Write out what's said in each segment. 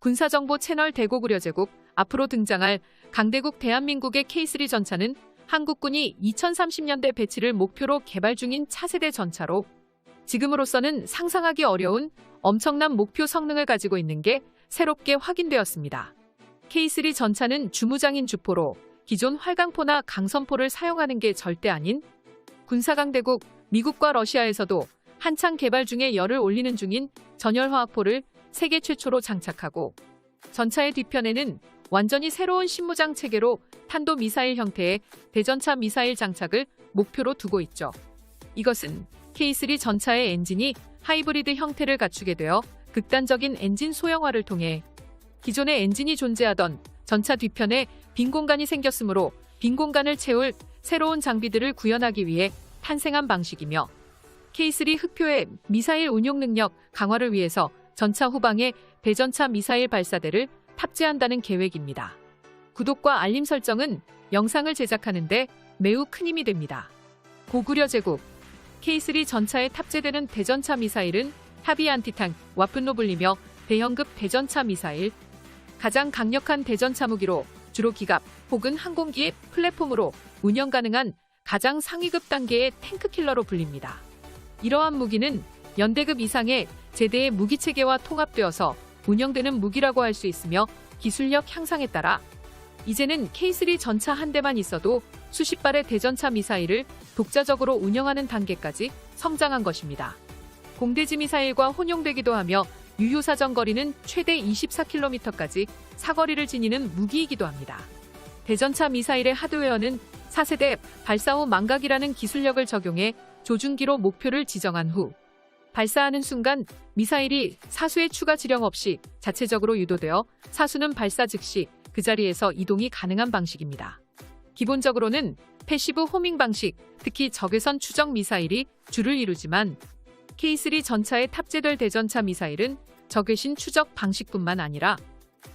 군사정보 채널 대고구려 제국 앞으로 등장할 강대국 대한민국의 K3 전차는 한국군이 2030년대 배치를 목표로 개발 중인 차세대 전차로 지금으로서는 상상하기 어려운 엄청난 목표 성능을 가지고 있는 게 새롭게 확인되었습니다. K3 전차는 주무장인 주포로 기존 활강포나 강선포를 사용하는 게 절대 아닌 군사강대국 미국과 러시아에서도 한창 개발 중에 열을 올리는 중인 전열화학포를 세계 최초로 장착하고 전차의 뒤편에는 완전히 새로운 신무장 체계로 탄도 미사일 형태의 대전차 미사일 장착을 목표로 두고 있죠. 이것은 K3 전차의 엔진이 하이브리드 형태를 갖추게 되어 극단적인 엔진 소형화를 통해 기존의 엔진이 존재하던 전차 뒤편에 빈 공간이 생겼으므로 빈 공간을 채울 새로운 장비들을 구현하기 위해 탄생한 방식이며 K3 흑표의 미사일 운용 능력 강화를 위해서 전차 후방에 대전차 미사일 발사대를 탑재한다는 계획입니다. 구독과 알림 설정은 영상을 제작하는데 매우 큰 힘이 됩니다. 고구려 제국 K3 전차에 탑재되는 대전차 미사일은 타비 안티탄, 와픈로 불리며 대형급 대전차 미사일, 가장 강력한 대전차 무기로 주로 기갑 혹은 항공기의 플랫폼으로 운영 가능한 가장 상위급 단계의 탱크 킬러로 불립니다. 이러한 무기는 연대급 이상의 제대의 무기 체계와 통합되어서 운영되는 무기라고 할 수 있으며 기술력 향상에 따라 이제는 K3 전차 한 대만 있어도 수십 발의 대전차 미사일을 독자적으로 운영하는 단계까지 성장한 것입니다. 공대지 미사일과 혼용되기도 하며 유효 사정 거리는 최대 24km까지 사거리를 지니는 무기이기도 합니다. 대전차 미사일의 하드웨어는 4세대 발사 후 망각이라는 기술력을 적용해 조준기로 목표를 지정한 후 발사하는 순간 미사일이 사수의 추가 지령 없이 자체적으로 유도되어 사수는 발사 즉시 그 자리에서 이동이 가능한 방식입니다. 기본적으로는 패시브 호밍 방식, 특히 적외선 추적 미사일이 주를 이루지만 K3 전차에 탑재될 대전차 미사일은 적외신 추적 방식뿐만 아니라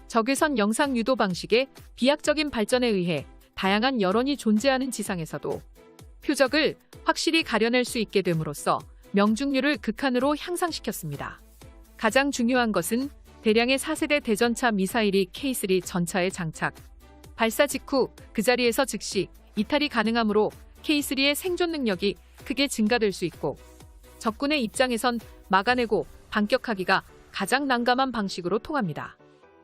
적외선 영상 유도 방식의 비약적인 발전에 의해 다양한 여론이 존재하는 지상에서도 표적을 확실히 가려낼 수 있게 됨으로써 명중률을 극한으로 향상시켰습니다. 가장 중요한 것은 대량의 4세대 대전차 미사일이 K3 전차에 장착, 발사 직후 그 자리에서 즉시 이탈이 가능하므로 K3의 생존 능력이 크게 증가될 수 있고 적군의 입장에선 막아내고 반격하기가 가장 난감한 방식으로 통합니다.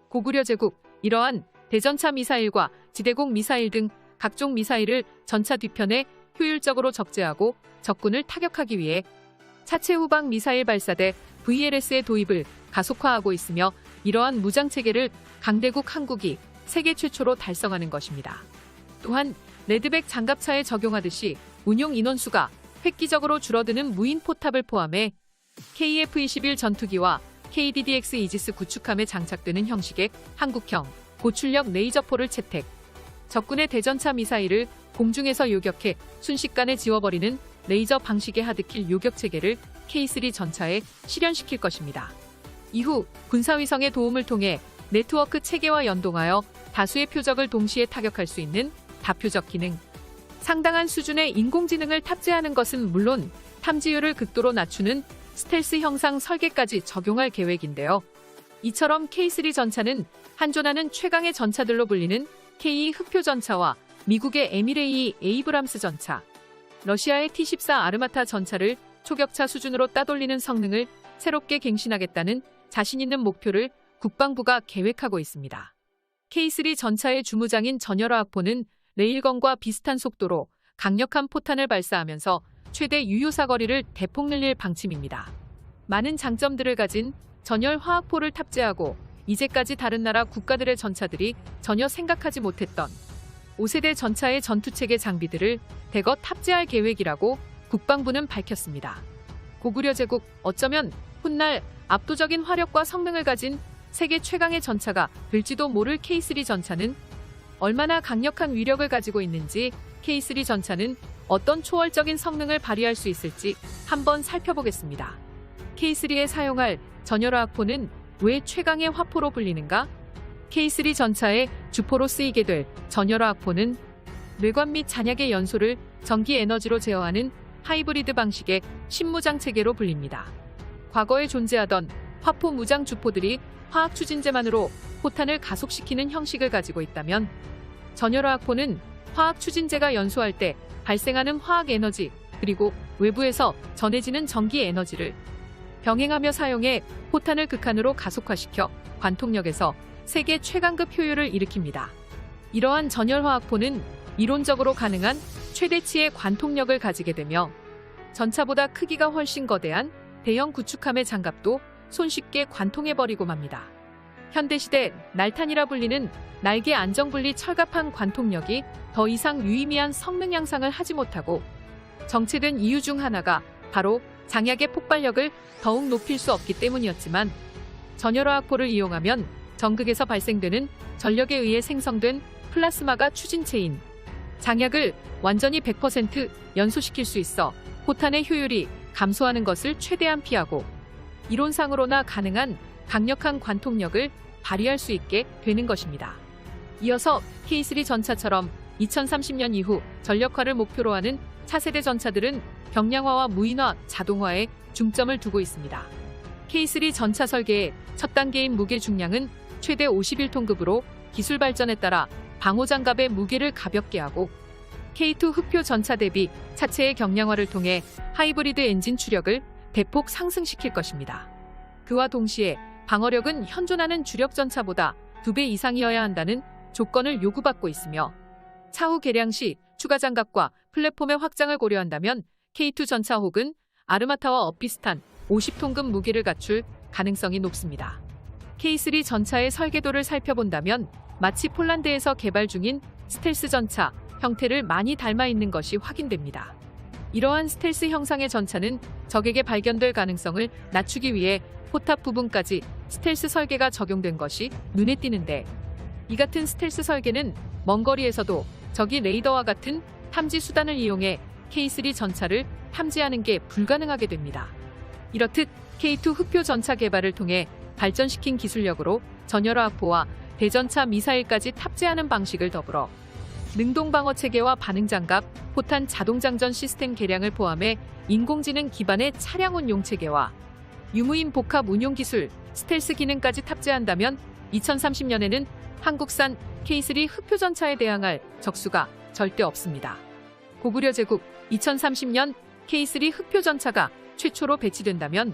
고구려 제국 이러한 대전차 미사일과 지대공 미사일 등 각종 미사일을 전차 뒤편에 효율적으로 적재하고 적군을 타격하기 위해 차체 후방 미사일 발사대 VLS의 도입을 가속화하고 있으며 이러한 무장 체계를 강대국 한국이 세계 최초로 달성하는 것입니다. 또한 레드백 장갑차에 적용하듯이 운용 인원수가 획기적으로 줄어드는 무인 포탑을 포함해 KF-21 전투기와 KDDX 이지스 구축함에 장착되는 형식의 한국형 고출력 레이저포를 채택, 적군의 대전차 미사일을 공중에서 요격해 순식간에 지워버리는 레이저 방식의 하드킬 요격 체계를 K3 전차에 실현시킬 것입니다. 이후 군사위성의 도움을 통해 네트워크 체계와 연동하여 다수의 표적을 동시에 타격할 수 있는 다표적 기능, 상당한 수준의 인공지능을 탑재하는 것은 물론 탐지율을 극도로 낮추는 스텔스 형상 설계까지 적용할 계획인데요. 이처럼 K3 전차는 한존하는 최강의 전차들로 불리는 K2 흑표 전차와 미국의 에미레이 에이브람스 전차, 러시아의 T-14 아르마타 전차를 초격차 수준으로 따돌리는 성능을 새롭게 갱신하겠다는 자신 있는 목표를 국방부가 계획하고 있습니다. K3 전차의 주무장인 전열화학포는 레일건과 비슷한 속도로 강력한 포탄을 발사하면서 최대 유효 사거리를 대폭 늘릴 방침입니다. 많은 장점들을 가진 전열 화학포를 탑재하고 이제까지 다른 나라 국가들의 전차들이 전혀 생각하지 못했던 5세대 전차의 전투체계 장비들을 대거 탑재할 계획이라고 국방부는 밝혔습니다. 고구려 제국 어쩌면 훗날 압도적인 화력과 성능을 가진 세계 최강의 전차가 될지도 모를 K3 전차는 얼마나 강력한 위력을 가지고 있는지 K3 전차는 어떤 초월적인 성능을 발휘할 수 있을지 한번 살펴보겠습니다. K3에 사용할 전열화학포는 왜 최강의 화포로 불리는가? K3 전차의 주포로 쓰이게 될 전열화학포는 뇌관 및 잔약의 연소를 전기 에너지로 제어하는 하이브리드 방식의 신무장 체계로 불립니다. 과거에 존재하던 화포 무장 주포들이 화학 추진제만으로 포탄을 가속시키는 형식을 가지고 있다면 전열화학포는 화학 추진제가 연소할 때 발생하는 화학 에너지 그리고 외부에서 전해지는 전기 에너지를 병행하며 사용해 포탄을 극한으로 가속화시켜 관통력에서 세계 최강급 효율을 일으킵니다. 이러한 전열화학포는 이론적으로 가능한 최대치의 관통력을 가지게 되며 전차보다 크기가 훨씬 거대한 대형 구축함의 장갑도 손쉽게 관통해버리고 맙니다. 현대시대 날탄이라 불리는 날개 안정분리 철갑한 관통력이 더 이상 유의미한 성능 향상을 하지 못하고 정체된 이유 중 하나가 바로 장약의 폭발력을 더욱 높일 수 없기 때문이었지만 전열화학포를 이용하면 전극에서 발생되는 전력에 의해 생성된 플라스마가 추진체인 장약을 완전히 100% 연소시킬 수 있어 포탄의 효율이 감소하는 것을 최대한 피하고 이론상으로나 가능한 강력한 관통력을 발휘할 수 있게 되는 것입니다. 이어서 K3 전차처럼 2030년 이후 전력화를 목표로 하는 차세대 전차들은 경량화와 무인화, 자동화에 중점을 두고 있습니다. K3 전차 설계의 첫 단계인 무게 중량은 최대 51톤급으로 기술 발전에 따라 방호장갑의 무게를 가볍게 하고 K2 흑표 전차 대비 차체의 경량화를 통해 하이브리드 엔진 추력을 대폭 상승시킬 것입니다. 그와 동시에 방어력은 현존하는 주력 전차보다 2배 이상이어야 한다는 조건을 요구받고 있으며 차후 개량 시 추가 장갑과 플랫폼의 확장을 고려한다면 K2 전차 혹은 아르마타와 엇비슷한 50톤급 무게를 갖출 가능성이 높습니다. K3 전차의 설계도를 살펴본다면 마치 폴란드에서 개발 중인 스텔스 전차 형태를 많이 닮아 있는 것이 확인됩니다. 이러한 스텔스 형상의 전차는 적에게 발견될 가능성을 낮추기 위해 포탑 부분까지 스텔스 설계가 적용된 것이 눈에 띄는데 이 같은 스텔스 설계는 먼 거리에서도 적이 레이더와 같은 탐지 수단을 이용해 K3 전차를 탐지하는 게 불가능하게 됩니다. 이렇듯 K2 흑표 전차 개발을 통해 발전시킨 기술력으로 전열화학포와 대전차 미사일까지 탑재하는 방식을 더불어 능동 방어 체계와 반응 장갑, 포탄 자동 장전 시스템 개량을 포함해 인공지능 기반의 차량 운용 체계와 유무인 복합 운용 기술, 스텔스 기능까지 탑재한다면 2030년에는 한국산 K3 흑표 전차에 대항할 적수가 절대 없습니다. 고구려 제국 2030년 K3 흑표 전차가 최초로 배치된다면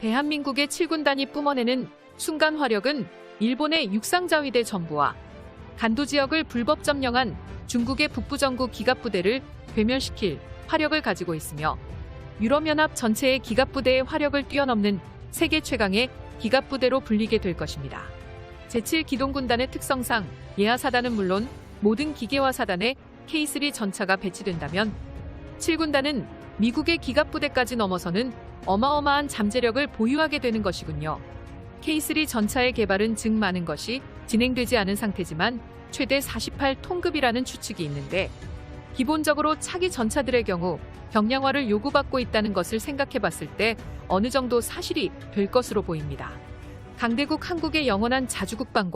대한민국의 7군단이 뿜어내는 순간 화력은 일본의 육상자위대 전부와 간도 지역을 불법 점령한 중국의 북부전구 기갑부대를 괴멸시킬 화력을 가지고 있으며 유럽연합 전체의 기갑부대의 화력을 뛰어넘는 세계 최강의 기갑부대로 불리게 될 것입니다. 제7기동군단의 특성상 예하사단은 물론 모든 기계화 사단에 K3 전차가 배치된다면 7군단은 미국의 기갑부대까지 넘어서는 어마어마한 잠재력을 보유하게 되는 것이군요. K3 전차의 개발은 즉 많은 것이 진행되지 않은 상태지만 최대 48톤급이라는 추측이 있는데 기본적으로 차기 전차들의 경우 경량화를 요구받고 있다는 것을 생각해 봤을 때 어느 정도 사실이 될 것으로 보입니다. 강대국 한국의 영원한 자주국방과